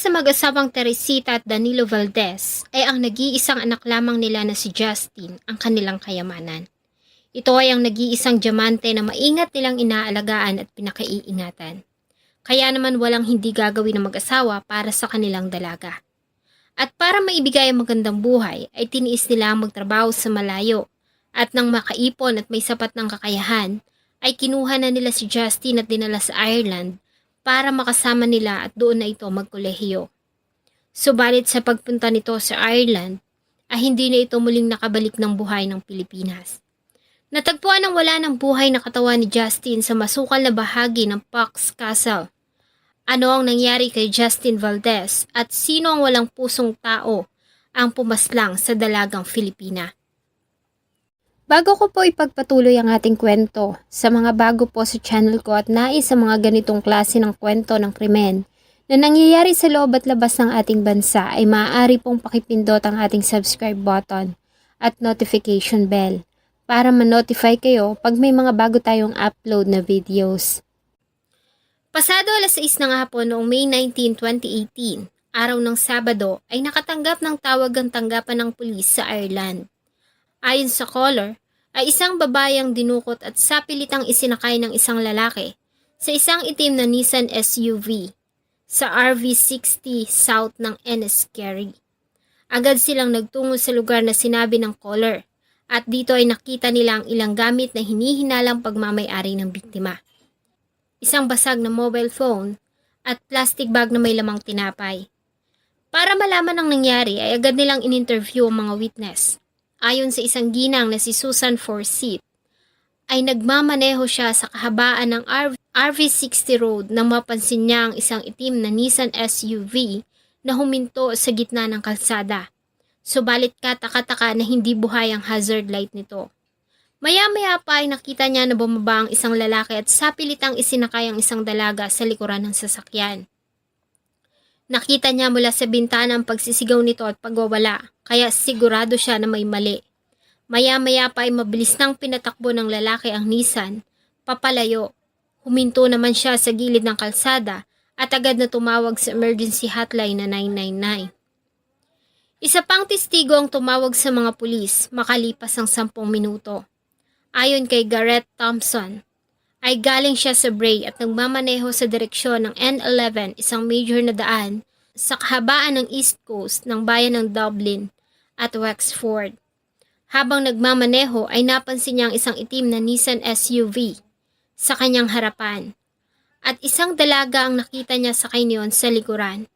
sa mag-asawang Teresita at Danilo Valdez ay ang nag-iisang anak lamang nila na si Justin ang kanilang kayamanan. Ito ay ang nag-iisang diamante na maingat nilang inaalagaan at pinakaiingatan. Kaya naman walang hindi gagawin ng mag-asawa para sa kanilang dalaga. At para maibigay ang magandang buhay ay tiniis nila ang magtrabaho sa malayo at nang makaipon at may sapat ng kakayahan ay kinuha na nila si Justin at dinala sa Ireland para makasama nila at doon na ito magkolehiyo. Subalit sa pagpunta nito sa Ireland, ay hindi na ito muling nakabalik ng buhay ng Pilipinas. Natagpuan ang wala ng buhay na katawan ni Justin sa masukal na bahagi ng Fox Castle. Ano ang nangyari kay Justin Valdez at sino ang walang pusong tao ang pumaslang sa dalagang Filipina? Bago ko po ipagpatuloy ang ating kwento, sa mga bago po sa channel ko at nais sa mga ganitong klase ng kwento ng krimen na nangyayari sa loob at labas ng ating bansa ay maaari pong pakipindot ang ating subscribe button at notification bell para ma-notify kayo pag may mga bago tayong upload na videos. Pasado alas 6 ng hapon noong May 19, 2018, araw ng Sabado, ay nakatanggap ng tawag ang tanggapan ng pulis sa Ireland. Ayon sa caller, ay isang babayang dinukot at sapilitang isinakay ng isang lalaki sa isang itim na Nissan SUV sa RV60 south ng Enniskerry. Agad silang nagtungo sa lugar na sinabi ng caller at dito ay nakita nila ang ilang gamit na hinihinalang pagmamayari ng biktima. Isang basag na mobile phone at plastic bag na may lamang tinapay. Para malaman ang nangyari ay agad nilang in-interview ang mga witness Ayon sa isang ginang na si Susan Forsyth, ay nagmamaneho siya sa kahabaan ng RV, RV60 Road nang mapansin niya ang isang itim na Nissan SUV na huminto sa gitna ng kalsada. Subalit kataka-taka na hindi buhay ang hazard light nito. Maya-maya pa ay nakita niya na bumaba ang isang lalaki at sapilitang isinakay ang isang dalaga sa likuran ng sasakyan. Nakita niya mula sa bintana ang pagsisigaw nito at pagwawala, kaya sigurado siya na may mali. Maya-maya pa ay mabilis nang pinatakbo ng lalaki ang Nissan, papalayo. Huminto naman siya sa gilid ng kalsada at agad na tumawag sa emergency hotline na 999. Isa pang testigo ang tumawag sa mga pulis makalipas ang sampung minuto. Ayon kay Garrett Thompson, ay galing siya sa Bray at nagmamaneho sa direksyon ng N11, isang major na daan sa kahabaan ng East Coast ng bayan ng Dublin at Wexford. Habang nagmamaneho ay napansin niya ang isang itim na Nissan SUV sa kanyang harapan at isang dalaga ang nakita niya sa kanyon sa likuran.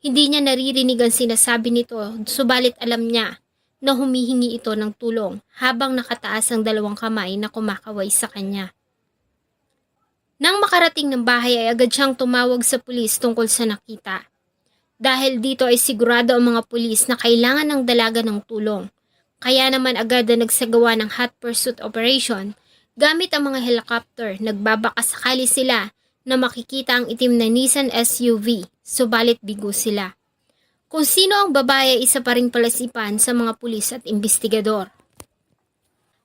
Hindi niya naririnig ang sinasabi nito subalit alam niya na humihingi ito ng tulong habang nakataas ang dalawang kamay na kumakaway sa kanya. Nang makarating ng bahay ay agad siyang tumawag sa pulis tungkol sa nakita. Dahil dito ay sigurado ang mga pulis na kailangan ng dalaga ng tulong. Kaya naman agad na nagsagawa ng hot pursuit operation gamit ang mga helicopter. Nagbabaka sakali sila na makikita ang itim na Nissan SUV, subalit bigo sila. Kung sino ang babae isa pa ring palasipan sa mga pulis at investigador.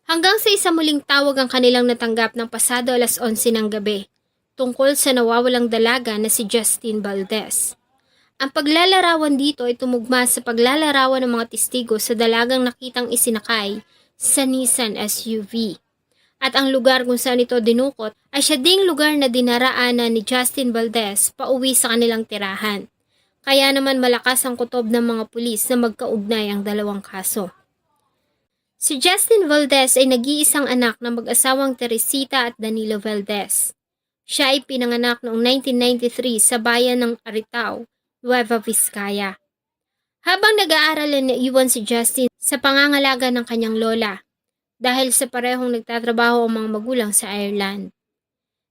Hanggang sa isa muling tawag ang kanilang natanggap ng pasado alas 11 ng gabi tungkol sa nawawalang dalaga na si Justin Valdez. Ang paglalarawan dito ay tumugma sa paglalarawan ng mga testigo sa dalagang nakitang isinakay sa Nissan SUV. At ang lugar kung saan ito dinukot ay siya ding lugar na dinaraanan ni Justin Valdez pauwi sa kanilang tirahan. Kaya naman malakas ang kutob ng mga pulis na magkaugnay ang dalawang kaso. Si Justin Valdez ay nag-iisang anak ng mag-asawang Teresita at Danilo Valdez. Siya ay pinanganak noong 1993 sa bayan ng Aritao, Nueva Vizcaya. Habang nag-aaral ay naiwan si Justin sa pangangalaga ng kanyang lola dahil sa parehong nagtatrabaho ang mga magulang sa Ireland.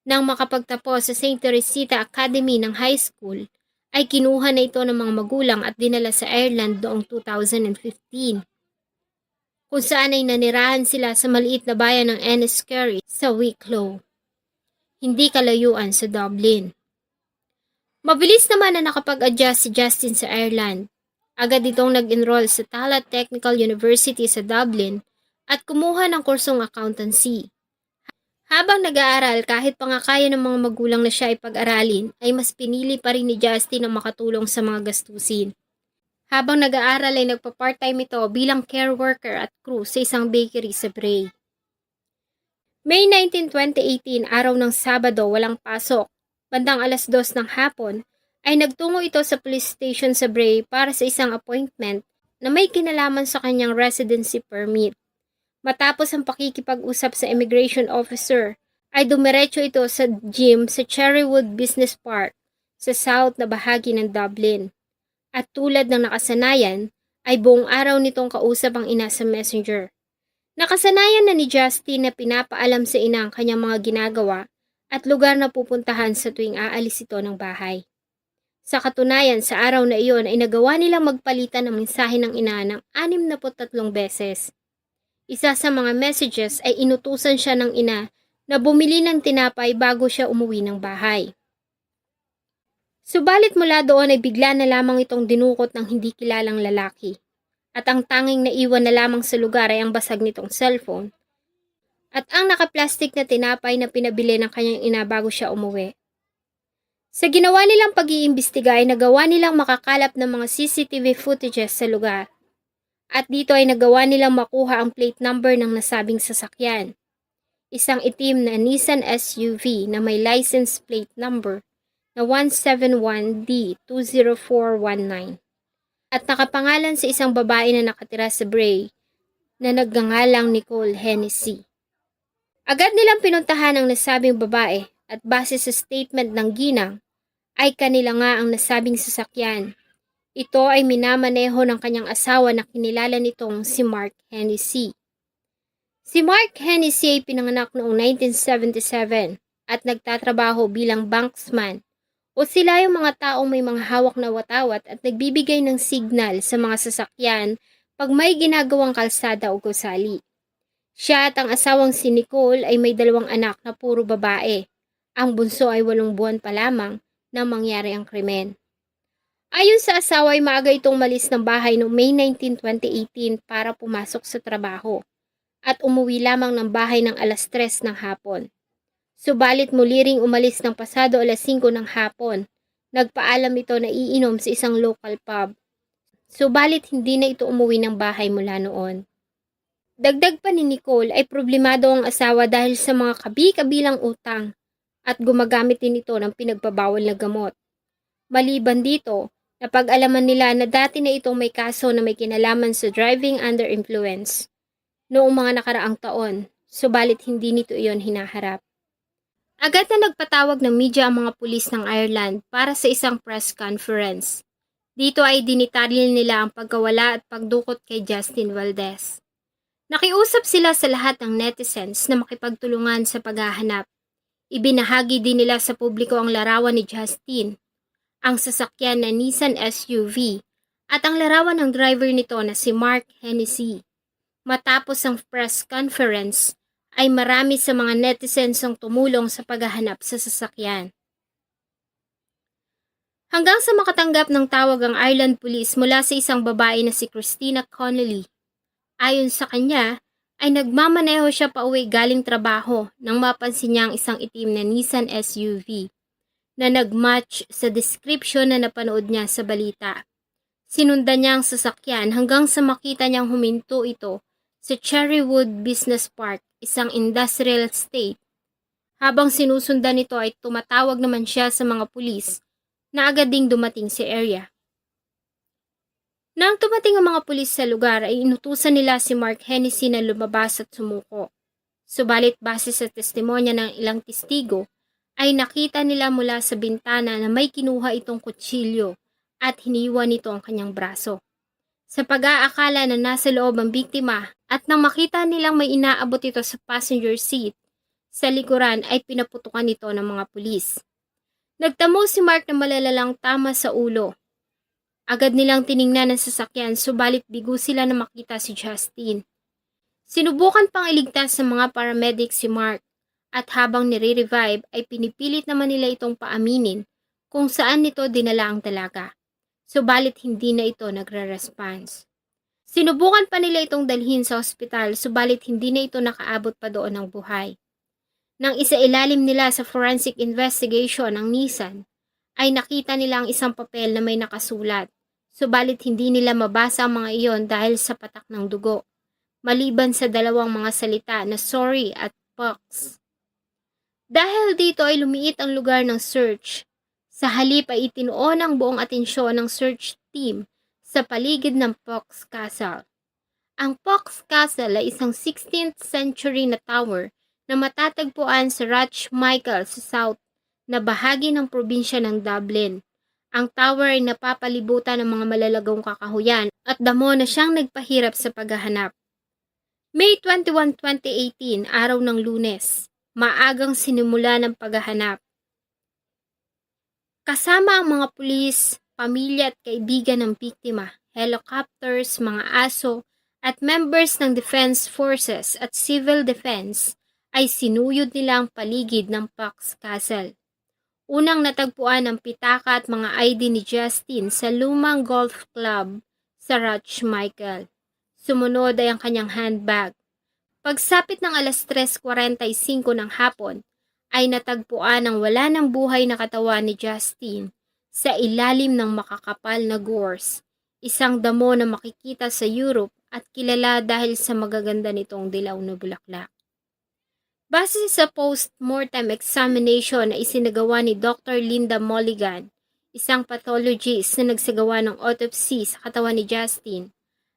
Nang makapagtapos sa St. Teresita Academy ng high school, ay kinuha na ito ng mga magulang at dinala sa Ireland noong 2015 kung saan ay nanirahan sila sa maliit na bayan ng Enniskerry sa Wicklow. Hindi kalayuan sa Dublin. Mabilis naman na nakapag-adjust si Justin sa Ireland. Agad itong nag-enroll sa Tallaght Technical University sa Dublin at kumuha ng kursong accountancy. Habang nag-aaral, kahit pa ng mga magulang na siya ay pag-aralin, ay mas pinili pa rin ni Justin na makatulong sa mga gastusin. Habang nag-aaral ay nagpa-part-time ito bilang care worker at crew sa isang bakery sa Bray. May 19, 2018, araw ng Sabado, walang pasok. Bandang alas dos ng hapon, ay nagtungo ito sa police station sa Bray para sa isang appointment na may kinalaman sa kanyang residency permit. Matapos ang pakikipag-usap sa immigration officer, ay dumiretso ito sa gym sa Cherrywood Business Park sa south na bahagi ng Dublin. At tulad ng nakasanayan, ay buong araw nitong kausap ang ina sa messenger. Nakasanayan na ni Justin na pinapaalam sa ina ang kanyang mga ginagawa at lugar na pupuntahan sa tuwing aalis ito ng bahay. Sa katunayan, sa araw na iyon ay nagawa nilang magpalitan ng mensahe ng ina ng 63 beses. Isa sa mga messages ay inutusan siya ng ina na bumili ng tinapay bago siya umuwi ng bahay. Subalit mula doon ay bigla na lamang itong dinukot ng hindi kilalang lalaki. At ang tanging naiwan na lamang sa lugar ay ang basag nitong cellphone. At ang nakaplastik na tinapay na pinabili ng kanyang ina bago siya umuwi. Sa ginawa nilang pag-iimbestiga ay nagawa nilang makakalap ng mga CCTV footages sa lugar. At dito ay nagawa nilang makuha ang plate number ng nasabing sasakyan. Isang itim na Nissan SUV na may license plate number na 171D20419 at nakapangalan sa isang babae na nakatira sa Bray na nagngangalang Nicole Hennessy. Agad nilang pinuntahan ang nasabing babae at base sa statement ng ginang ay kanila nga ang nasabing sasakyan. Ito ay minamaneho ng kanyang asawa na kinilala nitong si Mark Hennessy. Si Mark Hennessy ay pinanganak noong 1977 at nagtatrabaho bilang banksman o sila yung mga taong may mga hawak na watawat at nagbibigay ng signal sa mga sasakyan pag may ginagawang kalsada o gusali. Siya at ang asawang si Nicole ay may dalawang anak na puro babae. Ang bunso ay walong buwan pa lamang na mangyari ang krimen. Ayon sa asawa ay maaga itong malis ng bahay noong May 19, 2018 para pumasok sa trabaho at umuwi lamang ng bahay ng alas 3 ng hapon. Subalit muli ring umalis ng pasado alas 5 ng hapon. Nagpaalam ito na iinom sa isang local pub. Subalit hindi na ito umuwi ng bahay mula noon. Dagdag pa ni Nicole ay problemado ang asawa dahil sa mga kabi-kabilang utang at gumagamit din ito ng pinagbabawal na gamot. Maliban dito, napag-alaman nila na dati na itong may kaso na may kinalaman sa driving under influence noong mga nakaraang taon, subalit hindi nito iyon hinaharap. Agad na nagpatawag ng media ang mga pulis ng Ireland para sa isang press conference. Dito ay dinitaril nila ang pagkawala at pagdukot kay Justin Valdez. Nakiusap sila sa lahat ng netizens na makipagtulungan sa paghahanap. Ibinahagi din nila sa publiko ang larawan ni Justin, ang sasakyan na Nissan SUV, at ang larawan ng driver nito na si Mark Hennessy. Matapos ang press conference, ay marami sa mga netizens ang tumulong sa paghahanap sa sasakyan. Hanggang sa makatanggap ng tawag ang Ireland Police mula sa isang babae na si Christina Connolly. Ayon sa kanya, ay nagmamaneho siya pa uwi galing trabaho nang mapansin niya ang isang itim na Nissan SUV na nagmatch sa description na napanood niya sa balita. Sinundan niya ang sasakyan hanggang sa makita niyang huminto ito sa Cherrywood Business Park, isang industrial estate. Habang sinusundan nito ay tumatawag naman siya sa mga pulis na agad ding dumating sa area. Nang tumating ang mga pulis sa lugar ay inutusan nila si Mark Hennessy na lumabas at sumuko. Subalit base sa testimonya ng ilang testigo, ay nakita nila mula sa bintana na may kinuha itong kutsilyo at hiniwa nito ang kanyang braso. Sa pag-aakala na nasa loob ang biktima at nang makita nilang may inaabot ito sa passenger seat, sa likuran ay pinaputukan ito ng mga pulis. Nagtamo si Mark na malalalang tama sa ulo. Agad nilang tiningnan ang sasakyan subalit bigo sila na makita si Justin. Sinubukan pang iligtas sa mga paramedic si Mark at habang nire-revive ay pinipilit naman nila itong paaminin kung saan nito dinala ang dalaga. Subalit hindi na ito nagre-response. Sinubukan pa nila itong dalhin sa ospital subalit hindi na ito nakaabot pa doon ng buhay. Nang isailalim nila sa forensic investigation ng Nissan, ay nakita nila ang isang papel na may nakasulat. Subalit hindi nila mabasa ang mga iyon dahil sa patak ng dugo. Maliban sa dalawang mga salita na sorry at pox. Dahil dito ay lumiit ang lugar ng search. Sa halip ay itinuon ang buong atensyon ng search team sa paligid ng Fox Castle. Ang Fox Castle ay isang 16th century na tower na matatagpuan sa Ratch Michael sa south na bahagi ng probinsya ng Dublin. Ang tower ay napapalibutan ng mga malalagong kakahuyan at damo na siyang nagpahirap sa paghahanap. May 21, 2018, araw ng lunes, maagang sinimula ng paghahanap. Kasama ang mga pulis, pamilya at kaibigan ng biktima, helicopters, mga aso, at members ng defense forces at civil defense ay sinuyod nila paligid ng Fox Castle. Unang natagpuan ang pitaka at mga ID ni Justin sa lumang golf club sa Ratch Michael. Sumunod ay ang kanyang handbag. Pagsapit ng alas 3.45 ng hapon, ay natagpuan ang wala ng buhay na katawan ni Justin sa ilalim ng makakapal na gorse, isang damo na makikita sa Europe at kilala dahil sa magaganda nitong dilaw na bulaklak. Base sa post-mortem examination na isinagawa ni Dr. Linda Mulligan, isang pathologist na nagsagawa ng autopsy sa katawan ni Justin,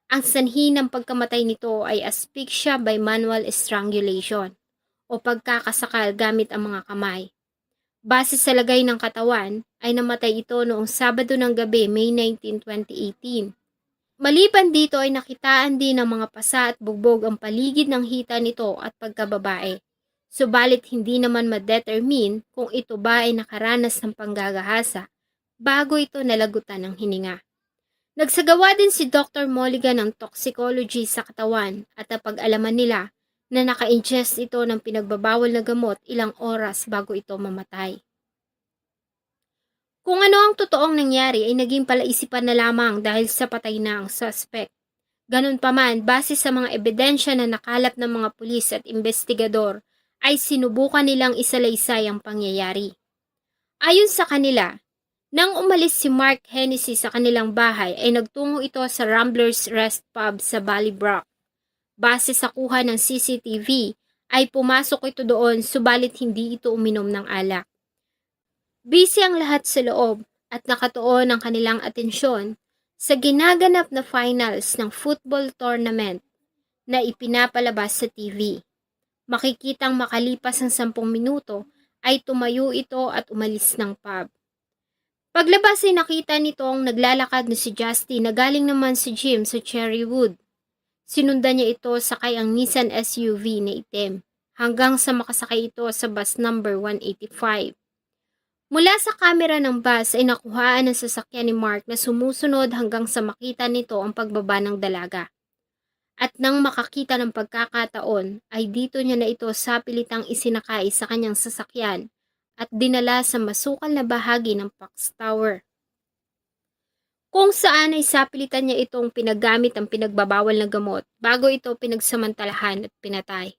ang sanhi ng pagkamatay nito ay asphyxia by manual strangulation o pagkakasakal gamit ang mga kamay. Base sa lagay ng katawan, ay namatay ito noong Sabado ng gabi, May 19, 2018. Maliban dito ay nakitaan din ng mga pasa at bugbog ang paligid ng hita nito at pagkababae. Subalit hindi naman ma-determine kung ito ba ay nakaranas ng panggagahasa bago ito nalagutan ng hininga. Nagsagawa din si Dr. Mulligan ng toxicology sa katawan at napag-alaman nila na naka-ingest ito ng pinagbabawal na gamot ilang oras bago ito mamatay. Kung ano ang totoong nangyari ay naging palaisipan na lamang dahil sa patay na ang suspect. Ganun pa man, base sa mga ebidensya na nakalap ng mga pulis at investigador, ay sinubukan nilang isalaysay ang pangyayari. Ayon sa kanila, nang umalis si Mark Hennessy sa kanilang bahay ay nagtungo ito sa Ramblers Rest Pub sa Ballybrook. Base sa kuha ng CCTV, ay pumasok ito doon subalit hindi ito uminom ng alak. Busy ang lahat sa loob at nakatuon ang kanilang atensyon sa ginaganap na finals ng football tournament na ipinapalabas sa TV. Makikitang makalipas ang sampung minuto ay tumayo ito at umalis ng pub. Paglabas ay nakita nitong naglalakad na si Justy na galing naman si Jim sa Cherrywood. Sinundan niya ito sakay ang Nissan SUV na itim hanggang sa makasakay ito sa bus number 185. Mula sa kamera ng bus ay nakuhaan ng sasakyan ni Mark na sumusunod hanggang sa makita nito ang pagbaba ng dalaga. At nang makakita ng pagkakataon ay dito niya na ito sapilitang isinakay sa kanyang sasakyan at dinala sa masukal na bahagi ng Fox Tower. Kung saan ay sapilitan niya itong pinagamit ang pinagbabawal na gamot bago ito pinagsamantalahan at pinatay.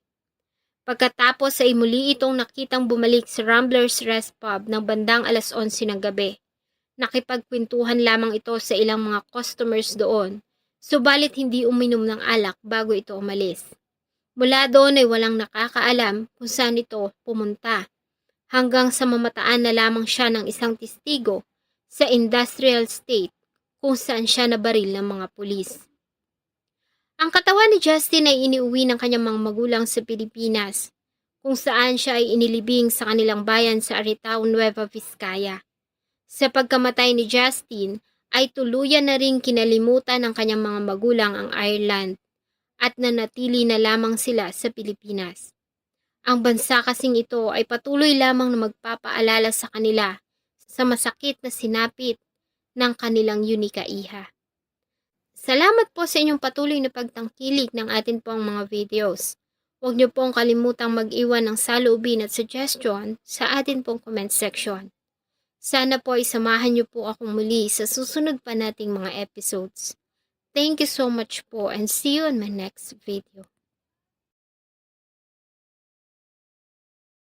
Pagkatapos ay muli itong nakitang bumalik sa Ramblers Rest Pub ng bandang alas 11 ng gabi. Nakipagkwentuhan lamang ito sa ilang mga customers doon, subalit hindi uminom ng alak bago ito umalis. Mula doon ay walang nakakaalam kung saan ito pumunta, hanggang sa mamataan na lamang siya ng isang testigo sa industrial state kung saan siya nabaril ng mga pulis. Ang katawan ni Justin ay iniuwi ng kanyang mga magulang sa Pilipinas, kung saan siya ay inilibing sa kanilang bayan sa Aritao, Nueva Vizcaya. Sa pagkamatay ni Justin, ay tuluyan na rin kinalimutan ng kanyang mga magulang ang Ireland at nanatili na lamang sila sa Pilipinas. Ang bansa kasing ito ay patuloy lamang na magpapaalala sa kanila sa masakit na sinapit ng kanilang unika iha. Salamat po sa inyong patuloy na pagtangkilik ng atin pong mga videos. Huwag niyo pong kalimutang mag-iwan ng saloobin at suggestion sa atin pong comment section. Sana po ay samahan niyo po akong muli sa susunod pa nating mga episodes. Thank you so much po and see you on my next video.